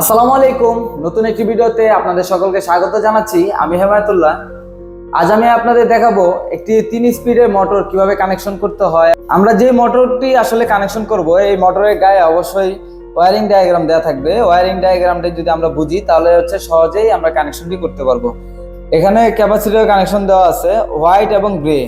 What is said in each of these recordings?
আসসালামু আলাইকুম। নতুন একটি ভিডিওতে আপনাদের সকলকে স্বাগত জানাচ্ছি। আমি হেমায়তুল্লাহ। আজ আমি আপনাদের দেখাবো একটি তিন স্পিডের মোটর কীভাবে কানেকশন করতে হয়। আমরা যে মোটরটি আসলে কানেকশন করব, এই মোটরের গায়ে অবশ্যই ওয়ারিং ডায়াগ্রাম দেওয়া থাকবে। ওয়ারিং ডায়াগ্রামটা যদি আমরা বুঝি, তাহলে হচ্ছে সহজেই আমরা কানেকশনটি করতে পারব। এখানে ক্যাপাসিটির কানেকশন দেওয়া আছে, হোয়াইট এবং গ্রে।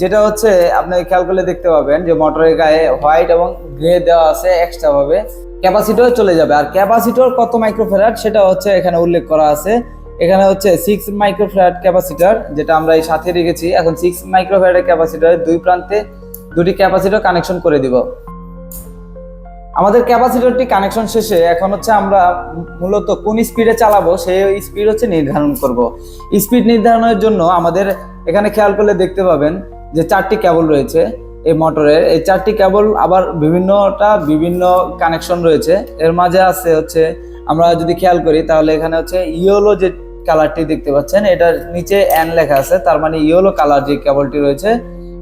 যেটা হচ্ছে, আপনি খেয়াল করলে দেখতে পাবেন যে মোটরের গায়ে হোয়াইট এবং গ্রে দেওয়া আছে এক্সট্রা ভাবে। ক্যাপাসিটর চলে যাবে। আর ক্যাপাসিটর কত মাইক্রোফ্যারাড সেটা হচ্ছে এখানে উল্লেখ করা আছে। এখানে হচ্ছে সিক্স মাইক্রোফ্যারাড ক্যাপাসিটার, যেটা আমরা এই সাথে রেখেছি। এখন সিক্স মাইক্রোফ্যারাড ক্যাপাসিটরের দুই প্রান্তে দুটি ক্যাপাসিটর কানেকশন করে দিব। আমাদের ক্যাপাসিটরটি কানেকশন শেষে এখন হচ্ছে আমরা মূলত কোন স্পিডে চালাবো, সেই স্পিড হচ্ছে নির্ধারণ করব। স্পিড নির্ধারণের জন্য আমাদের এখানে খেয়াল করলে দেখতে পাবেন যে চারটি কেবল রয়েছে। এই মোটরের এই চারটি কেবল আবার বিভিন্নটা বিভিন্ন কানেকশন রয়েছে। এর মাঝে আছে হচ্ছে, আমরা যদি খেয়াল করি, তাহলে এখানে হচ্ছে ইয়েলো যে কালারটি দেখতে পাচ্ছেন, এটার নিচে এন লেখা আছে, তার মানে ইয়েলো কালার যে কেবলটি রয়েছে,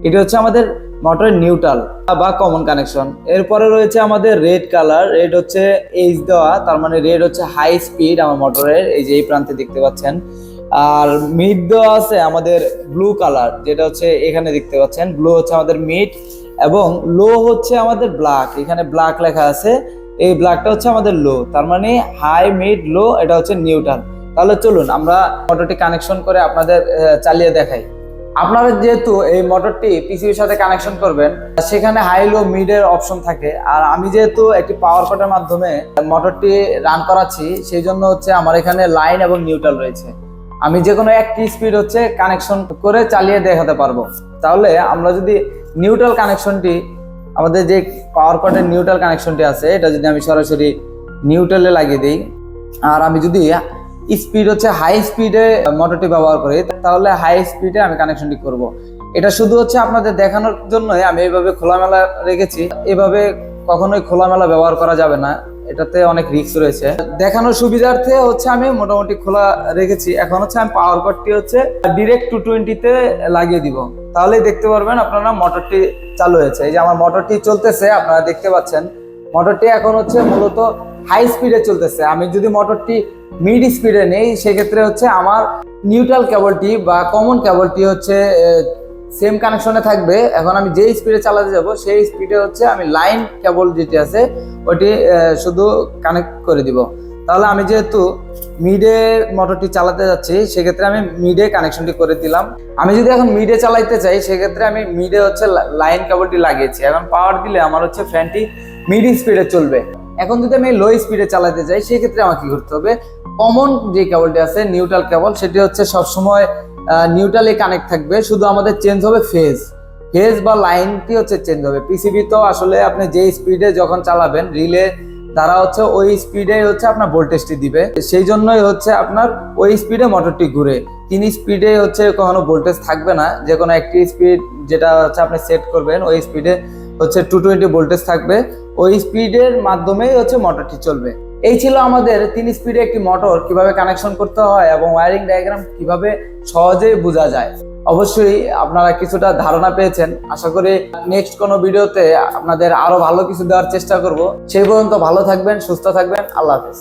এটি হচ্ছে আমাদের মোটরের নিউট্রাল বা কমন কানেকশন এরপরে রয়েছে আমাদের রেড কালার রেড হচ্ছে এইচ দেওয়া, তার মানে রেড হচ্ছে হাই স্পিড আমার মোটরের, এই যে এই প্রান্তে দেখতে পাচ্ছেন। আর মিড দেওয়া আছে আমাদের ব্লু কালার যেটা হচ্ছে এখানে দেখতে পাচ্ছেন। ব্লু হচ্ছে আমাদের মিড এবং লো হচ্ছে আমাদের ব্ল্যাক এখানে ব্ল্যাক লেখা আছে। এই ব্ল্যাকটা হচ্ছে আমাদের লো তার মানে হাই মিড লো এটা হচ্ছে নিউট্রাল তাহলে চলুন, আমরা মোটরটি কানেকশন করে আপনাদের চালিয়ে দেখাই। আপনারা যেহেতু এই মোটরটি পিসিবির সাথে কানেকশন করবেন, সেখানে হাই লো মিড এর অপশন থাকে। আর আমি যেহেতু একটি পাওয়ার কাটের মাধ্যমে মোটরটি রান করাচ্ছি, সেই জন্য হচ্ছে আমার এখানে লাইন এবং নিউট্রাল রয়েছে। আমি যে কোনো একটি স্পিড হচ্ছে কানেকশন করে চালিয়ে দেখাতে পারব। তাহলে আমরা যদি নিউট্রাল কানেকশনটি আমাদের যে পাওয়ার কাটের নিউট্রাল কানেকশনটি আছে, এটা যদি আমি সরাসরি নিউট্রালে লাগিয়ে দিই, আর আমি যদি স্পিড হচ্ছে হাই স্পিডে মোটরটি ব্যবহার করি, তাহলে হাই স্পিডে আমি কানেকশনটি করব। এটা শুধু হচ্ছে আপনাদের দেখানোর জন্যই আমি এইভাবে খোলামেলা রেখেছি। এভাবে কখনোই খোলামেলা ব্যবহার করা যাবে না। এটাতে অনেক রিস্ক রয়েছে। দেখানোর সুবিধার্থে হচ্ছে আমি মোটামুটি খোলা রেখেছি। এখন হচ্ছে আমি পাওয়ার কটটি হচ্ছে ডিরেক্ট টু টোয়েন্টিতে লাগিয়ে দিব। তাহলেই দেখতে পারবেন আপনারা মোটরটি চালু হয়েছে। এই যে আমার মোটরটি চলতেছে, আপনারা দেখতে পাচ্ছেন। মোটরটি এখন হচ্ছে মূলত হাই স্পিডে চলতেছে। আমি যদি মোটরটি মিড স্পিডে নেই, সেক্ষেত্রে হচ্ছে আমার নিউট্রাল কেবলটি বা কমন কেবলটি হচ্ছে সেম কানেকশনে থাকবে। এখন আমি যেই স্পিডে চালাতে যাব, সেই স্পিডে হচ্ছে আমি লাইন কেবল যেটি আছে, ওটি শুধু কানেক্ট করে দিব। তাহলে আমি যেহেতু মিডে মোটরটি চালাতে যাচ্ছি, সেক্ষেত্রে আমি মিডে কানেকশনটি করে দিলাম। আমি যদি এখন মিডে চালাইতে চাই, সেক্ষেত্রে আমি মিডে হচ্ছে লাইন কেবলটি লাগিয়েছি। এখন পাওয়ার দিলে আমার হচ্ছে ফ্যানটি মিড স্পিডে চলবে। এখন যদি আমি লো স্পিডে চালাতে চাই সেক্ষেত্রে আমাকে কি করতে হবে? কমন যে কেবলটি আছে নিউট্রাল কেবল সেটি হচ্ছে সবসময় নিউট্রালে কানেক্ট থাকবে। শুধু আমাদের চেঞ্জ হবে ফেজ ফেজ বা লাইনটি হচ্ছে চেঞ্জ হবে? পিসিবি তো আসলে আপনি যে স্পিডে যখন চালাবেন রিলে তারা হচ্ছে ওই স্পিডে হচ্ছে আপনার ভোল্টেজটি দিবে। সেই জন্যই হচ্ছে আপনার ওই স্পিডে মোটরটি ঘুরে। তিন স্পিডে হচ্ছে কখনো ভোল্টেজ থাকবে না। যে কোনো একটি স্পিড যেটা হচ্ছে আপনি সেট করবেন, ওই স্পিডে হচ্ছে টু টোয়েন্টি ভোল্টেজ থাকবে। ওই স্পিডের মাধ্যমেই হচ্ছে মোটরটি চলবে। এই ছিল আমাদের তিন স্পিডে একটি মোটর কীভাবে কানেকশন করতে হয় এবং ওয়ারিং ডায়াগ্রাম কীভাবে সহজে বোঝা যায়। অবশ্যই আপনারা কিছুটা ধারণা পেয়েছেন। আশা করি নেক্সট কোনো ভিডিওতে আপনাদের আরও ভালো কিছু দেওয়ার চেষ্টা করব। সেই পর্যন্ত ভালো থাকবেন, সুস্থ থাকবেন। আল্লাহ হাফেজ।